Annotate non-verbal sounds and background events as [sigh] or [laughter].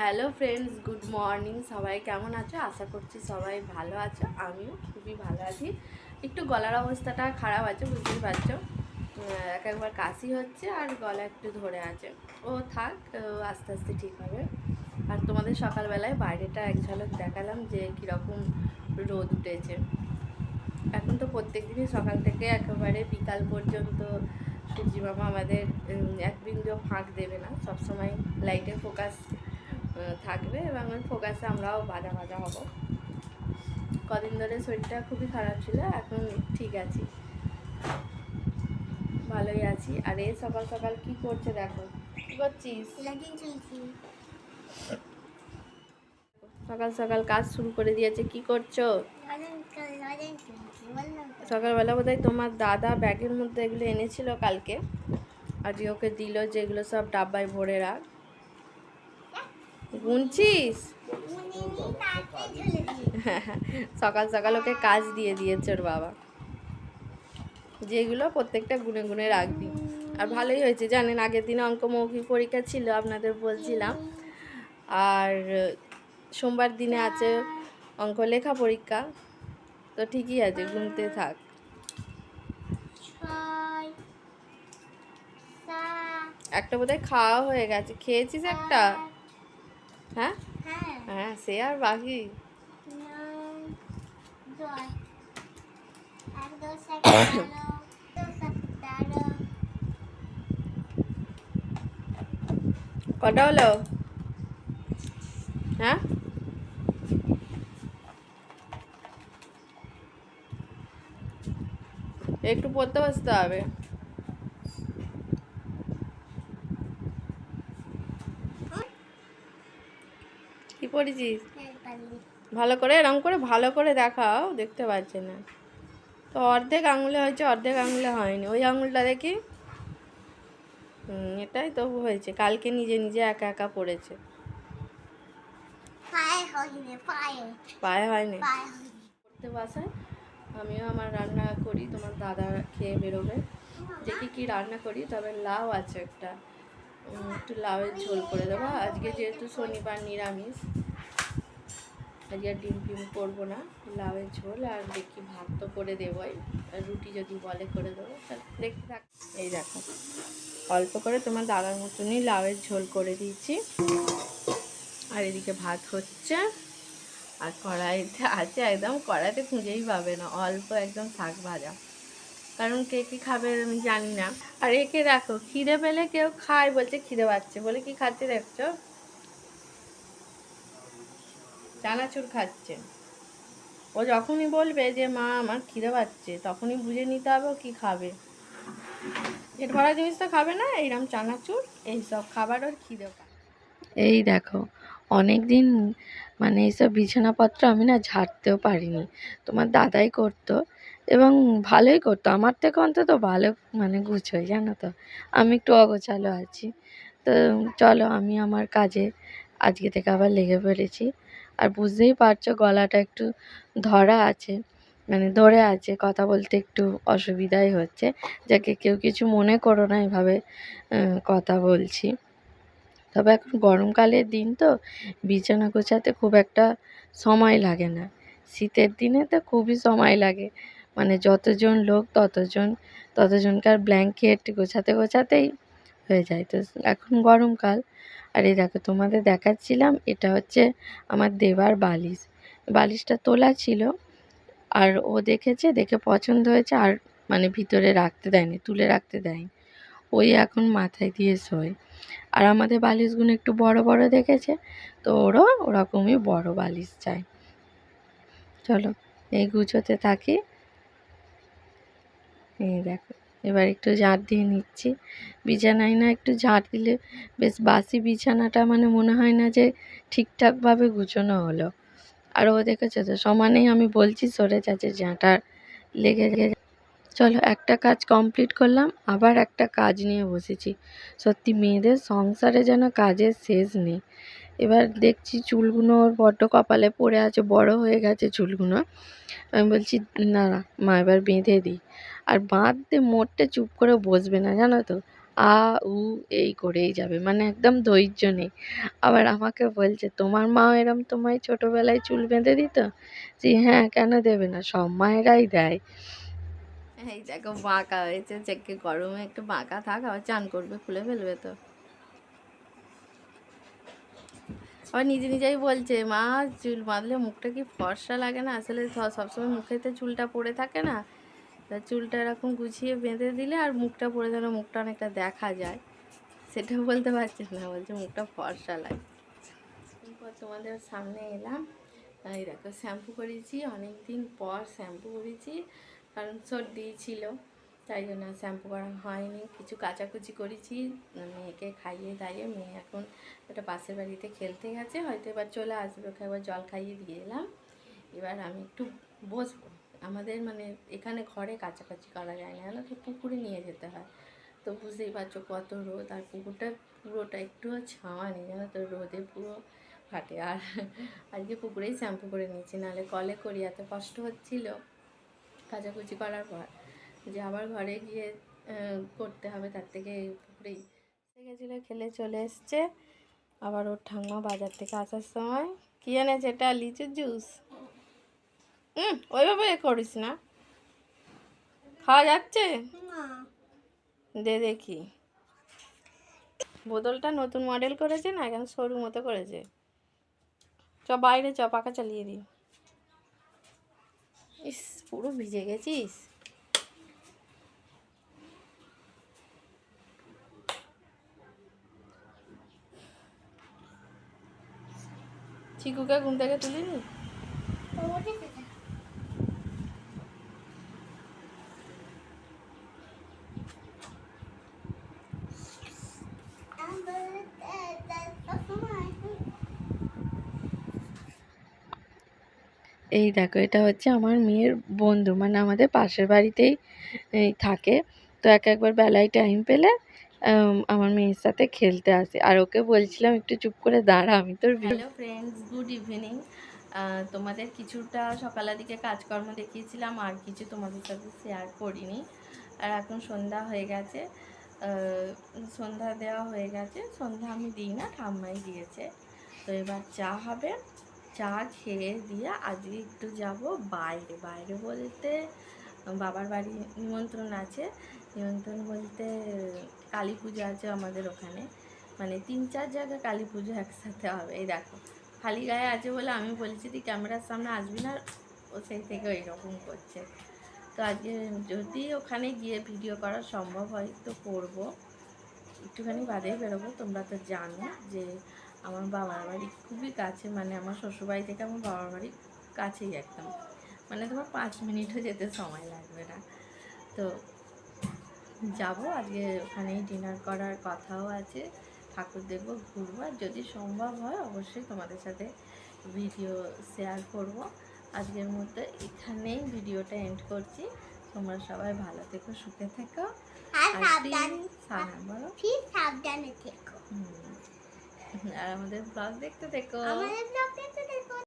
Hello friends good morning সবাই কেমন আছো? আশা করছি সবাই ভালো আছো। আমিও খুবই ভালো আছি। একটু গলার অবস্থাটা খারাপ আছে, বুঝতেই পারছ। এক একবার কাশি হচ্ছে আর গলা একটু ধরে আছে। ও থাক আস্তে আস্তে ঠিক হবে। আর তোমাদের সকালবেলায় বাইরেটা এক ঝলক দেখালাম যে কীরকম রোদ উঠেছে। এখন তো প্রত্যেক দিনই সকাল থেকে একেবারে বিকাল পর্যন্ত সূর্যি আমাদের এক বিন্দু ফাঁক দেবে না। সবসময় লাইটের ফোকাস থাকবে এবং ফোকাসে আমরাও বাজা বাজা হব। কদিন ধরে শরীরটা খুবই খারাপ ছিল এখন ঠিক আছি। ভালোই আছি। আর এই সকাল সকাল কি করছে দেখো? কি করছিস? সকাল সকাল কাজ শুরু করে দিয়েছে কি করছ? সকালবেলা বোধহয় তোমার দাদা ব্যাগের মধ্যে এগুলো এনেছিল কালকে। আজকে ওকে দিল যেগুলো সব ডাব্বায় ভরে রাখ। নি [laughs] সকাল সকাল ওকে কাজ দিয়ে দিয়েছে ওর বাবা। যেগুলো প্রত্যেকটা গুনে গুনে রাখবি। আর ভালোই হয়েছে জানেন আগের দিনে অঙ্ক মৌখিক পরীক্ষা ছিল আপনাদের বলছিলাম। আর সোমবার দিনে আছে অঙ্ক লেখা পরীক্ষা তো ঠিকই আছে গুনতে থাক। একটা বোধহয় খাওয়া হয়ে গেছে। খেয়েছিস একটা? হ্যাঁ? হ্যাঁ। হ্যাঁ সে আর সতেরো কটা হলো? হ্যাঁ? একটু পড়তে বসতে হবে। কি পড়েছিস একবারই। ভালো করে এরম করে ভালো করে দেখাও দেখতে পাচ্ছি না। তো অর্ধেক আঙুলে হয়েছে অর্ধেক আঙুলে হয়নি। ওই আঙুলটা দেখি। এটাই তো হয়েছে। কালকে নিজে নিজে একা একা পড়েছে। পায়ে হয়নি পড়তে বাসায়? আমিও আমার রান্না করি তোমার দাদা খেয়ে বেরোবে। দেখি কি রান্না করি তবে লাউ আছে একটা। একটু লাউয়ের ঝোল করে দেবো। আজকে যেহেতু শনিবার নিরামিষ আজকে আর ডিম ফিম করব না, লাউয়ের ঝোল আর দেখি ভাত তো করে দেবোই রুটি যদি বলে করে দেবো তাহলে দেখতে থাক। এই দেখো, অল্প করে তোমার দাদার মতনই লাউয়ের ঝোল করে দিয়েছি। আর এদিকে ভাত হচ্ছে, আর কড়াইতে আছে একদম, কড়াইতে খুঁজেই পাবে না, অল্প একদম শাক ভাজা। কারণ কে কী খাবে আমি জানি না। আর একে দেখো, খিদে পেলে কেউ খায় বলছে, খিদে পাচ্ছে। বলে কি খাচ্ছে দেখছ? চানাচুর খাচ্ছে। ও যখনই বলবে যে, মা, আমার খিদে পাচ্ছে, তখনই বুঝে নিতে হবে কি খাবে। পেট ভরা জিনিস তো খাবে না এইরকম চানাচুর, এইসব খাবার ওর খিদে এই দেখো অনেক দিন মানে এইসব বিছানাপত্র আমি না ঝাড়তেও পারিনি। তোমার দাদাই করতো এবং ভালোই করতো। আমার থেকে অন্তত ভালো মানে গুছোই জানো তো। আমি একটু অগোছালো আছি। তো চলো, আমি আমার কাজে আজকে থেকে আবার লেগে পড়েছি। আর বুঝতেই পারছ গলাটা একটু ধরা আছে মানে ধরে আছে, কথা বলতে একটু অসুবিধাই হচ্ছে। যাকে কেউ কিছু মনে করো না এভাবে কথা বলছি। তবে এখন গরমকালের দিন তো, বিছানা গোছাতে খুব একটা সময় লাগে না। শীতের দিনে তো খুবই সময় লাগে। মানে যতজন লোক ততজন, ততজনকার ব্ল্যাঙ্কেট গোছাতে গোছাতেই হয়ে যায়। তো এখন গরমকাল। আর এই দেখো, তোমাদের দেখাচ্ছিলাম, এটা হচ্ছে আমার দেবার বালিশ। বালিশটা তোলা ছিল, আর ও দেখেছে, দেখে পছন্দ হয়েছে, আর মানে ভিতরে রাখতে দেয়নি, তুলে রাখতে দেয়নি। ওই এখন মাথায় দিয়ে শোয়। আর আমাদের বালিশগুলো একটু বড় বড় দেখেছে, তো ওরও ওরকমই বড় বালিশ চাই। চলো, এই গুছোতে থাকি। এই দেখো। এবার একটু ঝাঁট দিয়ে নিচ্ছি। বিছানায় না একটু ঝাঁট দিলে বেশ বাসি বিছানাটা মানে মনে হয় না যে ঠিকঠাকভাবে গুছোনো হলো। আর ও দেখেছে তো, সমানেই আমি বলছি সরে যাচ্ছে ঝাঁটা লেগে লেগে চলো একটা কাজ কমপ্লিট করলাম, আবার একটা কাজ নিয়ে বসেছি। সত্যি মেয়েদের সংসারে যেন কাজের শেষ নেই। এবার দেখছি চুলগুলো ওর বড্ড কপালে পড়ে আছে, বড় হয়ে গেছে চুলগুলো আমি বলছি, না না, মা, এবার বেঁধে দিই আর বাঁধতে মোটে চুপ করে বসবে না, জানো তো? আ, উ, এই করেই যাবে মানে একদম ধৈর্য নেই। আবার আমাকে বলছে, তোমার মাও এরম তোমায় ছোটোবেলায় চুল বেঁধে দিত? যে হ্যাঁ কেন দেবে না, সব মায়েরাই দেয়। এই দেখো, বাঁকা হয়েছে চেকে গরমে একটু বাঁকা থাক, আবার চান করবে, খুলে ফেলবে তো। আবার নিজে নিজেই বলছে, মা, চুল বাঁধলে মুখটা কি ফর্সা লাগে না? আসলে সবসময় মুখেতে চুলটা পড়ে থাকে না। তা চুলটা এরকম গুছিয়ে বেঁধে দিলে আর মুখটা পড়ে যেন মুখটা অনেকটা দেখা যায়। সেটা বলতে পারছে না, বলছে মুখটা ফর্সা লাগে। তোমাদের সামনে এলাম। এই দেখো, শ্যাম্পু করেছি অনেক দিন পর শ্যাম্পু করেছি, কারণ সর্দি ছিল। তাই জন্য শ্যাম্পু করা হয়নি। কিছু কাচাকুচি করেছি, মেয়েকে খাইয়ে দাইয়ে, মেয়ে এখন একটা পাশের বাড়িতে খেলতে গেছে, হয়তো এবার চলে আসবে, ওকে একবার জল খাইয়ে দিয়ে এলাম। এবার আমি একটু বসবো। আমাদের মানে এখানে ঘরে কাছাকাছি করা যায় না তো পুকুরে নিয়ে যেতে হয়। তো বুঝতেই পারছ কত রোদ, আর পুকুরটা পুরোটা একটুও ছাওয়া নেই জানো তো, রোদে পুরো ফাটে। আর আজকে পুকুরেই শ্যাম্পু করে নিয়েছি, নাহলে কলে করি, এত কষ্ট হচ্ছিল কাচাকুচি করার পর। যে আবার ঘরে গিয়ে করতে হবে তার থেকে পুকুরেই। গেছিল খেলে চলে এসছে। আবার ওর ঠাম্মা বাজার থেকে আসার সময় কী এনেছে এটা? লিচুর জুস। হুম ওইভাবে এ করিস না। খাওয়া যাচ্ছে? দে দেখি। বোতলটা নতুন মডেল করেছে না এখন সরু মতো করেছে। চ বাইরে চ পাকা চালিয়ে দিই। ইস পুরো ভিজে গেছিস? চিকুকে ঘুম থেকে তুলিনি? এই দেখো, এটা হচ্ছে আমার মেয়ের বন্ধু মানে আমাদের পাশের বাড়িতেই থাকে। তো এক একবার বেলায় টাইম পেলে আমার মেয়ের সাথে খেলতে আসে। আর ওকে বলছিলাম, একটু চুপ করে দাঁড়া, আমি তোর হ্যালো ফ্রেন্ডস গুড ইভিনিং তোমাদের কিছুটা সকালের দিকে কাজকর্ম দেখিয়েছিলাম, আর কিছু তোমাদের সাথে শেয়ার করিনি। আর এখন সন্ধ্যা হয়ে গেছে। সন্ধ্যা দেওয়া হয়ে গেছে। সন্ধ্যা আমি দিই না, ঠাম্মাই দিয়েছে। তো এবার চা হবে। চা খেয়ে দিয়ে আজকে একটু যাব বাইরে। বাইরে বলতে বাবার বাড়ি নিমন্ত্রণ আছে। নিমন্ত্রণ বলতে কালী পুজো আছে আমাদের ওখানে। মানে তিন চার জায়গায় কালী পুজো একসাথে হবে। এই দেখো, খালি গায়ে আছে বলে আমি বলছি তুই ক্যামেরার সামনে আসবি না, ও সেই থেকে ওই রকম করছে। তো আজকে যদি ওখানে গিয়ে ভিডিও করা সম্ভব হয় তো করব। একটুখানি বাদেই বেরোবো, তোমরা তো জানো যে আমার বাবার বাড়ি খুবই কাছে মানে আমার শ্বশুরবাড়ি থেকে আমার বাবার বাড়ি কাছেই একদম। মানে তোমার পাঁচ মিনিটও যেতে সময় লাগবে না। তো যাব। আজকে ওখানেই ডিনার করার কথাও আছে। ঠাকুর দেখব ঘুরবো। আর যদি সম্ভব হয় অবশ্যই তোমাদের সাথে ভিডিও শেয়ার করব। আজকের মধ্যে এখানেই ভিডিওটা এন্ড করছি। তোমরা সবাই ভালো থেকো সুখে থেকো। আর আমাদের ব্লগ দেখতে থেকো। আমাদের ব্লগ